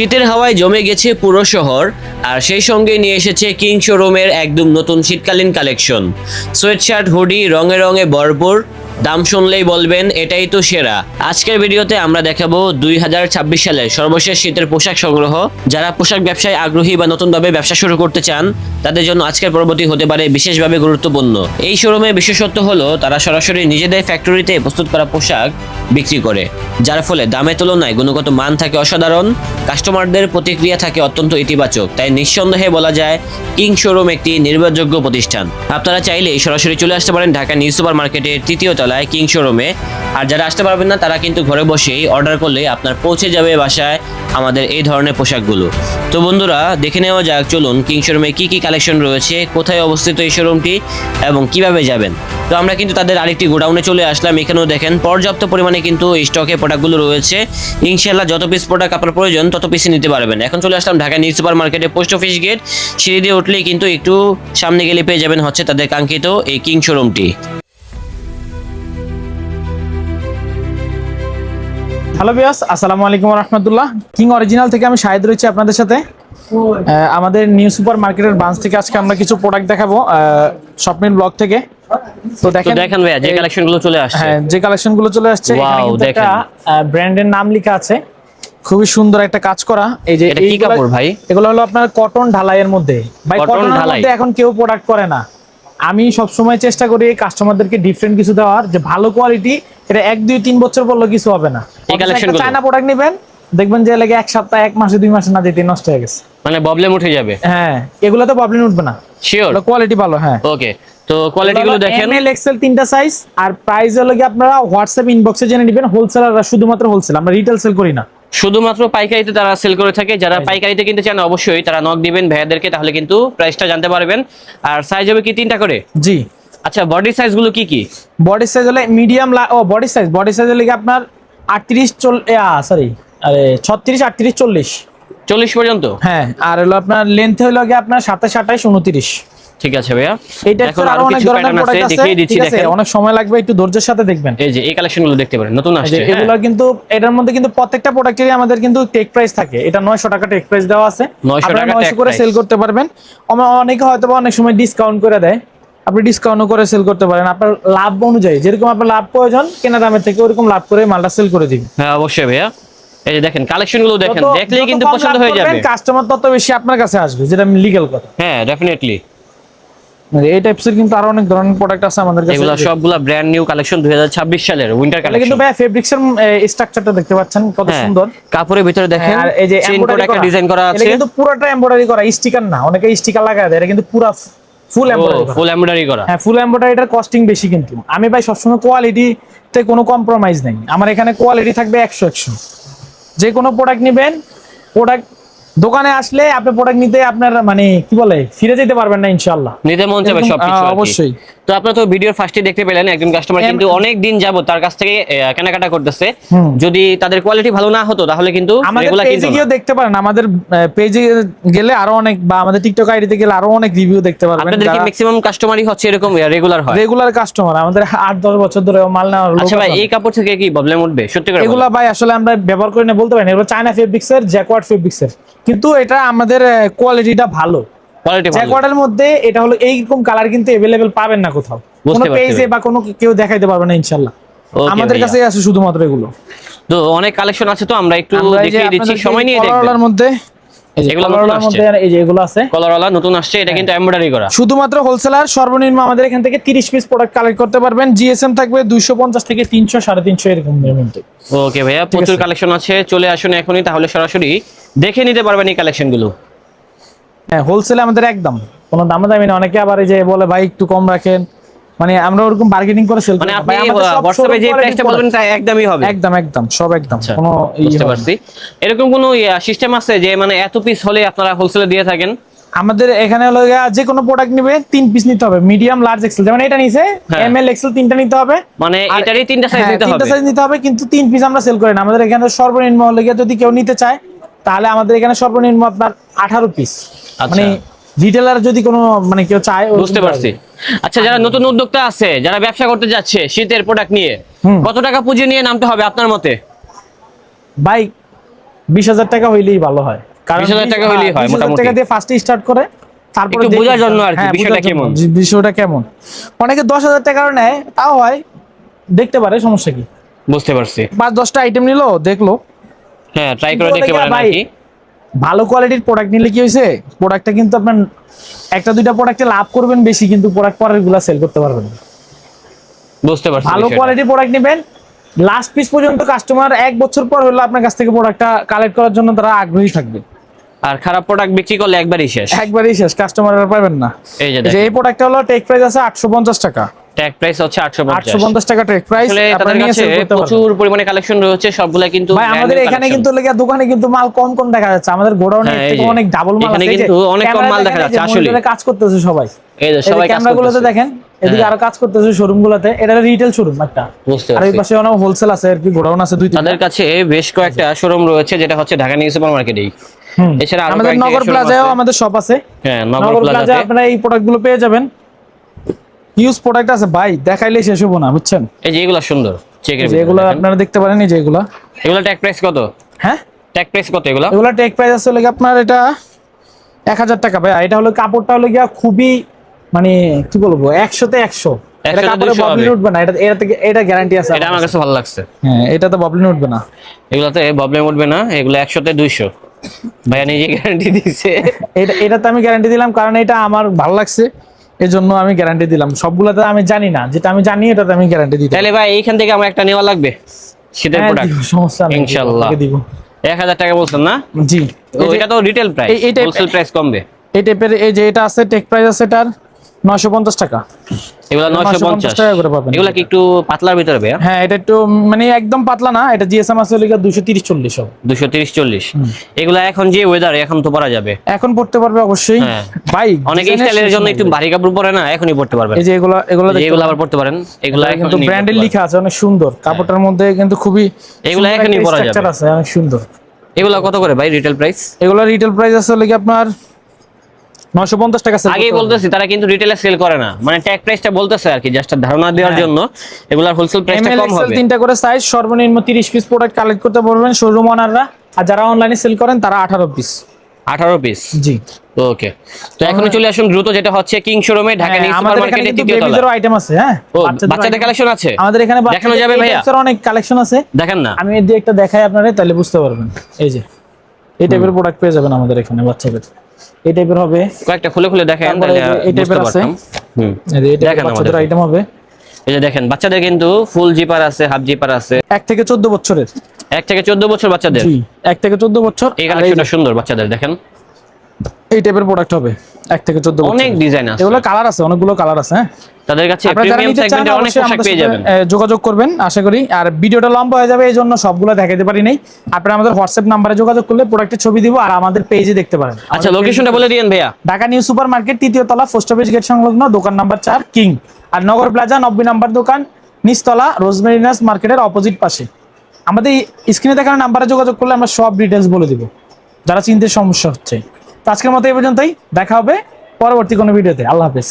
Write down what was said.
শীতের হাওয়ায় জমে গেছে পুরো শহর, আর সেই সঙ্গে নিয়ে এসেছে কিং শোরুমের একদম নতুন শীতকালীন কালেকশন। সোয়েটশার্ট, হুডি, রঙে রঙে ভরপুর দাম শুনলেই বলবেন, এটাই তো সেরা। আজকের ভিডিওতে আমরা দেখাবো দুই হাজার ছাব্বিশ সালের সর্বশেষ শীতের পোশাক সংগ্রহ। যারা পোশাক ব্যবসায় আগ্রহী বা নতুনভাবে ব্যবসা শুরু করতে চান, তাদের জন্য আজকের পরবর্তী হতে পারে বিশেষভাবে গুরুত্বপূর্ণ। এই শোরুমে বিশেষত্ব হলো, তারা সরাসরি নিজেদের ফ্যাক্টরিতে প্রস্তুত করা পোশাক বিক্রি করে, যার ফলে দামের তুলনায় গুণগত মান থাকে অসাধারণ, কাস্টমারদের প্রতিক্রিয়া থাকে অত্যন্ত ইতিবাচক। তাই নিঃসন্দেহে বলা যায়, কিং শোরুম একটি নির্ভরযোগ্য প্রতিষ্ঠান। আপনারা চাইলে সরাসরি চলে আসতে পারেন ঢাকা নিউ সুপার মার্কেটের তৃতীয় তলায় কিং শোরুমে আর যারা আসতে পারবেন না, তারা কিন্তু ঘরে বসেই অর্ডার করলে আপনার পৌঁছে যাবে বাসায় আমাদের এই ধরনের পোশাকগুলো। তো বন্ধুরা, দেখে নেওয়া যাক, চলুন কিং শোরুমে কি কি কালেকশন রয়েছে, কোথায় অবস্থিত এই শোরুমটি এবং কীভাবে যাবেন। তো আমরা কিন্তু তাদের আরেকটি গোডাউনে চলে আসলাম। এখানেও দেখেন, পর্যাপ্ত পরিমাণে কিন্তু স্টকে প্রোডাক্টগুলো রয়েছে। ইনশাল্লাহ যত পিস প্রোডাক্ট আপনার প্রয়োজন, তত পিসে নিতে পারবেন। এখন চলে আসলাম ঢাকা নিউ সুপার মার্কেটে পোস্ট অফিস গেট। সিঁড়ি দিয়ে উঠলেই কিন্তু একটু সামনে গেলে পেয়ে যাবেন হচ্ছে তাদের কাঙ্ক্ষিত এই কিং শোরুমটি হ্যালো বিয়াস আসসালামু আলাইকুম রহমতুল্লাহ। কিং অরিজিনাল থেকে আমি শাহিদ রয়েছি আপনাদের সাথে। আমাদের নিউ সুপার মার্কেটের ব্রাঞ্চ থেকে আজকে আমরা কিছু প্রোডাক্ট দেখাবো স্বপ্নের ব্লগ থেকে। তো তো দেখেন দেখেন ভাইয়া যে কালেকশনগুলো চলে আসছে। হ্যাঁ যে কালেকশন চলে আসছে এখানে Wow, কিন্তু একটা ব্র্যান্ডের নাম লেখা আছে। খুবই সুন্দর একটা কাজ করা। এই যে কি কাপড় ভাই? এগুলো হলো আপনার কটন ঢালাইয়ের মধ্যে। ভাই ঢালাই। এখন কেউ প্রোডাক্ট করে না। আমি সবসময় চেষ্টা করি কাস্টমারদেরকে ডিফারেন্ট কিছু দেওয়ার যে ভালো কোয়ালিটি এটা এক দুই তিন বছর পরলে কিছু হবে না। এই collection চায়না প্রোডাক্ট নেবেন দেখবেন যে লাগে এক সপ্তাহ এক মাসে দুই মাসে না যেতে নষ্ট হয়ে গেছে। মানে প্রবলেম উঠে যাবে? হ্যাঁ এগুলো তো প্রবলেম উঠবে না। শিওর কোয়ালিটি ভালো হ্যাঁ। ওকে তো কোয়ালিটি গুলো দেখেন। এম এল এক্সেল তিনটা সাইজ আর প্রাইস হলো কি আপনারা হোয়াটসঅ্যাপ ইনবক্সে জেনে নেবেন হোলসেলাররা শুধুমাত্র হোলসেল আমরা রিটেল সেল করি না। শুধুমাত্র পাইকারিতে তারা সেল করে থাকে যারা পাইকারিতে কিনতে চান অবশ্যই তারা নক দিবেন ভাইয়াদেরকে তাহলে কিন্তু প্রাইসটা জানতে পারবেন। আর সাইজ হবে কি তিনটা করে? জি। আচ্ছা বডি সাইজগুলো কি কি? বডি সাইজ হলে মিডিয়াম ও বডি সাইজ বডি সাইজ হলে কি আপনার আটত্রিশ চল সরি আরে ছত্রিশ আটত্রিশ চল্লিশ। চল্লিশ পর্যন্ত? হ্যাঁ আর হলো আপনার লেন্থ হলো কি আপনার সাতাশ আঠাশ উনত্রিশ। ঠিক আছে ভাইয়া। এইটা এখন আরও অনেক ধরনের প্রোডাক্ট আছে দেখিয়ে দিচ্ছি দেখেন। অনেক সময় লাগবে একটু ধৈর্যের সাথে দেখবেন। এই যে এই কালেকশনগুলো দেখতে পারেন নতুন আসছে। এগুলো কিন্তু এটার মধ্যে কিন্তু প্রত্যেকটা প্রোডাক্টেরই আমাদের কিন্তু টেক প্রাইস থাকে। এটা নয়শো টাকা টেক প্রাইস দেওয়া আছে। 900 টাকা নয়শো tag করে সেল করতে পারবেন। অনেকে হয়তো অনেক সময় ডিসকাউন্ট করে দেয়। আপনি ডিসকাউন্ট করে সেল করতে পারেন। আপনার লাভ অনুযায়ী যেরকম আপনার লাভ প্রয়োজন কেনা দামের থেকে ওরকম লাভ করে মালটা সেল করে দিবেন। হ্যাঁ অবশ্যই ভাইয়া। এই যে দেখেন কালেকশনগুলো দেখেন দেখলেই কিন্তু পছন্দ হয়ে যাবে। কাস্টমার তত বেশি আপনার কাছে আসবে যেটা লিগ্যাল কথা। হ্যাঁ ডেফিনেটলি মানে এই টাইপসের কিন্তু আরও অনেক ধরনের প্রোডাক্ট আছে আমাদের কাছে। এগুলো সবগুলা ব্র্যান্ড নিউ কালেকশন 2026 সালের উইন্টার তাহলে কিন্তু কালেকশন ভাই ফেব্রিক্স এর স্ট্রাকচারটা দেখতে পাচ্ছেন কত হ্যাঁ সুন্দর। কাপড়ের ভিতরে দেখেন আর এই যে একটা ডিজাইন করা। এটা আছে। কিন্তু পুরোটা এমব্রয়ডারি করা স্টিকার না অনেকে স্টিকার লাগায় দেয় এটা কিন্তু পুরো ফুল এমব্রয়ডারি ফুল এমব্রয়ডারি করা। হ্যাঁ ফুল এমব্রয়ডারিটার কস্টিং বেশি কিন্তু। আমি ভাই সবসময় কোয়ালিটিতে কোনো কম্প্রোমাইজ নেই। আমার এখানে কোয়ালিটি থাকবে একশো একশো। যে কোনো প্রোডাক্ট নেবেন প্রোডাক্ট দোকানে আসলে আপনি প্রোডাক্ট নিতে আপনার মানে কি বলে ফিরে যেতে পারবেন না ইনশাল্লাহ নিতে মন এরকম, সবকিছু। অবশ্যই। তো আপনারা তো ভিডিওর ফার্স্টে দেখতে পেলেন একজন কাস্টমার কিন্তু অনেক দিন যাবত তার কাছ থেকে কেনাকাটা করতেছে। যদি তাদের কোয়ালিটি ভালো না হতো তাহলে কিন্তু পেজে কিনতো গিয়েও না। দেখতে পারেন আমাদের পেজে গেলে আরও অনেক বা আমাদের টিকটক আইডিতে গেলে আরও অনেক রিভিউ দেখতে পারবেন আপনাদের কি ম্যাক্সিমাম কাস্টমারই হচ্ছে এরকম রেগুলার হয়? রেগুলার কাস্টমার আমাদের আট দশ বছর ধরে মাল লোক আচ্ছা ভাই এই কাপড় থেকে কি প্রবলেম উঠবে? সত্যি করে এগুলা ভাই আসলে আমরা ব্যবহার করি না বলতে পারি না। এগুলো চায়না ফেব্রিক্সের জ্যাকওয়ার্ড ফেব্রিক্স এর কিন্তু এটা আমাদের কোয়ালিটিটা ভালো। জ্যাকওয়ার্ডের মধ্যে এটা হলো এইরকম কালার কিন্তু এভেলেবেল পাবেন না কোথাও। কোনো পেজে বা কোনো কেউ দেখাইতে পারবে না ইনশাল্লাহ। আমাদের কাছে আছে শুধুমাত্র এগুলো। তো অনেক কালেকশন আছে তো আমরা একটু দেখিয়ে দিচ্ছি সময় নিয়ে দেখবেন। মধ্যে শুধুমাত্র হোলসেলার সর্বনিম্ন আমাদের এখান থেকে তিরিশ পিস প্রোডাক্ট কালেক্ট করতে পারবেন। জিএসএম থাকবে দুইশো পঞ্চাশ থেকে তিনশো সাড়ে তিনশো এরকম এর মধ্যে ওকে ভাইয়া প্রচুর কালেকশন আছে চলে আসুন এখনই তাহলে সরাসরি দেখে নিতে পারবেন এই কালেকশনগুলো। হ্যাঁ হোলসেলে আমাদের একদম। কোনো দামে দামি না অনেকে আবার এই যে বলে ভাই একটু কম রাখেন। মানে আমরা ওরকম বার্গেনিং করে সেল মানে আপনি হোয়াটসঅ্যাপে যে প্রাইসটা বলবেন তা একদমই হবে। একদম একদম সব একদম আচ্ছা কোনো বুঝতে পারছি। এরকম কোনো সিস্টেম আছে যে মানে এত পিস হলে আপনারা হোলসেলে দিয়ে থাকেন? আমাদের এখানে হলো যে কোনো প্রোডাক্ট নিবে তিন পিস নিতে হবে। মিডিয়াম লার্জ এক্সেল যেমন এটা নিছে। এম এল এক্সেল তিনটা নিতে হবে। মানে এটারই তিনটা সাইজ হ্যাঁ, নিতে তিনটা হবে। সাইজ নিতে হবে কিন্তু তিন পিস আমরা সেল করি না। আমাদের এখানে সর্বনিম্ন হলে যদি কেউ নিতে চায় তাহলে আমাদের এখানে সর্বনিম্ন আপনার আঠারো পিস আচ্ছা। মানে রিটেলার যদি কোনো মানে কেউ চায় বুঝতে পারছি। আচ্ছা যারা নতুন উদ্যোক্তা আছে যারা ব্যবসা করতে যাচ্ছে শীতের প্রোডাক্ট নিয়ে কত টাকা পুঁজি নিয়ে নামতে হবে আপনার মতে? ভাই বিশ হাজার টাকা হইলেই ভালো হয়। 20,000 টাকা হইলেই হয় মোটামুটি। টাকা দিয়ে ফার্স্টে স্টার্ট করে তারপরে বোঝার জন্য আর কি, হ্যাঁ, বিষয়টা কেমন। বিষয়টা কেমন? অনেকে দশ হাজার টাকার নেয় তাও হয় দেখতে পারে সমস্যা কি? বুঝতে পারছি। পাঁচ দশটা আইটেম নিলো দেখল। হ্যাঁ ট্রাই করে দেখতে কি। ভালো কোয়ালিটির প্রোডাক্ট নিলে কি হয়েছে? প্রোডাক্টটা কিন্তু আপনার একটা দুইটা প্রোডাক্টে লাভ করবেন বেশি কিন্তু প্রোডাক্ট পরেরগুলা সেল করতে পারবেন না। বুঝতে পারছি ভালো। কোয়ালিটির প্রোডাক্ট নেবেন। লাস্ট পিস পর্যন্ত কাস্টমার এক বছর পর হলো আপনার কাছ থেকে প্রোডাক্টটা কালেক্ট করার জন্য তারা আগ্রহী থাকবে। আর খারাপ প্রোডাক্ট বিক্রি করলে একবারই শেষ। একবারই শেষ কাস্টমার আর পাবেন না। এই যে এই যে এই প্রোডাক্টটা হলো টেক প্রাইস আছে আটশো পঞ্চাশ টাকা। ট্যাগ প্রাইস হচ্ছে আটশো আটশো পঞ্চাশ টাকা টেক প্রাইস আসলে তাদের কাছে প্রচুর পরিমাণে কালেকশন রয়েছে সবগুলা কিন্তু ভাই আমাদের এখানে কিন্তু লেগে দোকানে কিন্তু মাল কম কম দেখা যাচ্ছে। আমাদের গোডাউনে হ্যাঁ, অনেক ডাবল মাল আছে। কিন্তু অনেক কম মাল দেখা যাচ্ছে, আসলেই। মনিটরে কাজ করতেছে সবাই। এই যে সবাই কাজ ক্যামেরা গুলোতে করতেছে। দেখেন এদিকে হ্যাঁ। আরও কাজ করতেছে শোরুম গুলোতে। এটা রিটেল শোরুম একটা। আর এই পাশে অনেক হোলসেল আছে আর কি গোডাউন আছে দুই তাদের কাছে বেশ কয়েকটা শোরুম রয়েছে যেটা হচ্ছে ঢাকা নিউ সুপার মার্কেটেই এছাড়া আমাদের নগর প্লাজায়ও আমাদের শপ আছে। হ্যাঁ নগর নগর প্লাজা প্লাজাতে আপনারা এই প্রোডাক্টগুলো পেয়ে যাবেন। ইউজ প্রোডাক্ট আছে ভাই দেখাইলে শেষ হব না বুঝছেন? এই যে এগুলা সুন্দর চেকের যেগুলো আপনারা দেখতে পারেন এই যেগুলো এগুলা। ট্যাগ প্রাইস কত? হ্যাঁ? ট্যাগ প্রাইস কত এগুলা? এগুলো টেক প্রাইস আছে হলো আপনার এটা এক হাজার টাকা ভাই এটা হলো কাপড়টা হলো গিয়া খুবই মানে কি বলব একশোতে একশো। এটা 100 তে কাপড়ে 200 ববলিন উঠবে না এটা এটা থেকে এটা গ্যারান্টি আছে এটা আমার কাছে ভালো লাগছে। হ্যাঁ এটাতে ববলিন উঠবে না। এগুলাতে প্রবলেম উঠবে না এগুলো একশোতে দুইশো। ভাইয়া নিজে গ্যারান্টি দিচ্ছে এটা এটাতে আমি গ্যারান্টি দিলাম কারণ এটা আমার ভালো লাগছে। এই জন্য আমি গ্যারান্টি দিলাম। সবগুলাতে আমি জানি না। যেটা আমি জানি এটাতে আমি গ্যারান্টি দিই তাহলে ভাই এইখান থেকে আমার একটা নেওয়া লাগবে। শীতের হ্যাঁ, প্রোডাক্ট সমস্যা নেই। ইনশাআল্লাহ। দিব। এক হাজার টাকা বলছেন না? জি। এটা তো রিটেল প্রাইস হোলসেল প্রাইস কমবে। এই টাইপের এই যে এটা আছে টেক প্রাইস আছে এটার। নশো পঞ্চাশ টাকা। এগুলা নয়শো 950 পঞ্চাশ টাকা করে পাবেন। এগুলা কি একটু পাতলার ভিতরে ভাইয়া? হ্যাঁ এটা একটু মানে একদম পাতলা না এটা জিএসএম আছে দুশো তিরিশ চল্লিশ হবে। দুশো তিরিশ চল্লিশ। এগুলা এখন যে ওয়েদার এখন তো পরা যাবে। এখন পড়তে পারবে অবশ্যই। হ্যাঁ। ভাই অনেক স্টাইলের জন্য একটু। ভারী কাপড় পরে না এখনই পড়তে পারবেন। এই যে এগুলো এগুলো এগুলো আবার পড়তে পারেন। এগুলা কিন্তু ব্র্যান্ডের লেখা আছে অনেক সুন্দর। কাপড়টার মধ্যে কিন্তু খুবই এগুলো এখনই পরা যাবে। structure আছে অনেক সুন্দর। এগুলা কত করে ভাই রিটেল প্রাইস এগুলো রিটেল প্রাইস আছে লিখে আপনার নশো পঞ্চাশ টাকা sell আগেই বলতেছি তারা কিন্তু রিটেলে সেল করে না। মানে ট্যাগ প্রাইসটা বলতেছে আর কি জাস্ট ধারণা দেওয়ার হ্যাঁ। জন্য এগুলার হোলসেল প্রাইসটা কম হবে। তিনটা করে সাইজ সর্বনিম্ন তিরিশ পিস প্রোডাক্ট কালেক্ট করতে পারবেন শোরুম ওনাররা আর যারা অনলাইনে সেল করেন তারা আঠারো পিস আঠারো পিস জি। ওকে তো এখনই চলে আসুন দ্রুত যেটা হচ্ছে কিং শোরুমে ঢাকা নিউ সুপার আমাদের এখানে তৃতীয় তলা বেবিদেরও আইটেম আছে হ্যাঁ? বাচ্চাদের কালেকশন আছে? আমাদের এখানে দেখানো যাবে ভাইয়া? এই এর অনেক কালেকশন আছে। দেখেন না। আমি এদিকে একটা দেখাই আপনারা তাহলে বুঝতে পারবেন। এই যে এই টাইপের প্রোডাক্ট পেয়ে যাবেন আমাদের এখানে বাচ্চাদের। এই টাইপের হবে। কয়েকটা খুলে খুলে দেখেন তাহলে এই type-এর আছে। হুম। এই টাইপের দেখেন বাচ্চাদের আমাদের। আইটেম হবে। এই যে দেখেন বাচ্চাদের কিন্তু ফুল জিপার আছে হাফ জিপার আছে। এক থেকে চোদ্দ বছরের। এক থেকে চোদ্দ বছর বাচ্চাদের? জি এক থেকে চোদ্দ বছর। এই কালেকশনটা সুন্দর বাচ্চাদের দেখেন। এই টাইপের প্রোডাক্ট হবে। এক থেকে চোদ্দ অনেক ডিজাইন আছে। এগুলো কালার আছে অনেকগুলো কালার আছে হ্যাঁ? তাদের কাছে প্রিমিয়াম নিতে অনেক পোশাক পেয়ে যাবেন। যোগাযোগ করবেন আশা করি। আর ভিডিওটা লম্বা হয়ে যাবে এই জন্য সবগুলো দেখাতে পারি নাই। আপনারা আমাদের হোয়াটসঅ্যাপ নাম্বারে যোগাযোগ করলে প্রোডাক্টের ছবি দিব আর আমাদের পেজে দেখতে পারেন। আচ্ছা লোকেশনটা বলে দিয়েন ভাইয়া। ঢাকা নিউ সুপার মার্কেট তৃতীয় তলা পোস্ট অফিস গেট সংলগ্ন দোকান নাম্বার চার কিং। আর নগর প্লাজা নব্বই নাম্বার দোকান নিচতলা রোজমেরিনাস মার্কেটের অপোজিট পাশে। আমাদের স্ক্রিনে দেখানো নাম্বারে যোগাযোগ করলে আমরা সব ডিটেলস বলে দিব। যারা চিনতে সমস্যা হচ্ছে। আজকের মতো এই পর্যন্তই। দেখা হবে পরবর্তী কোনো ভিডিওতে। আল্লাহ হাফেজ।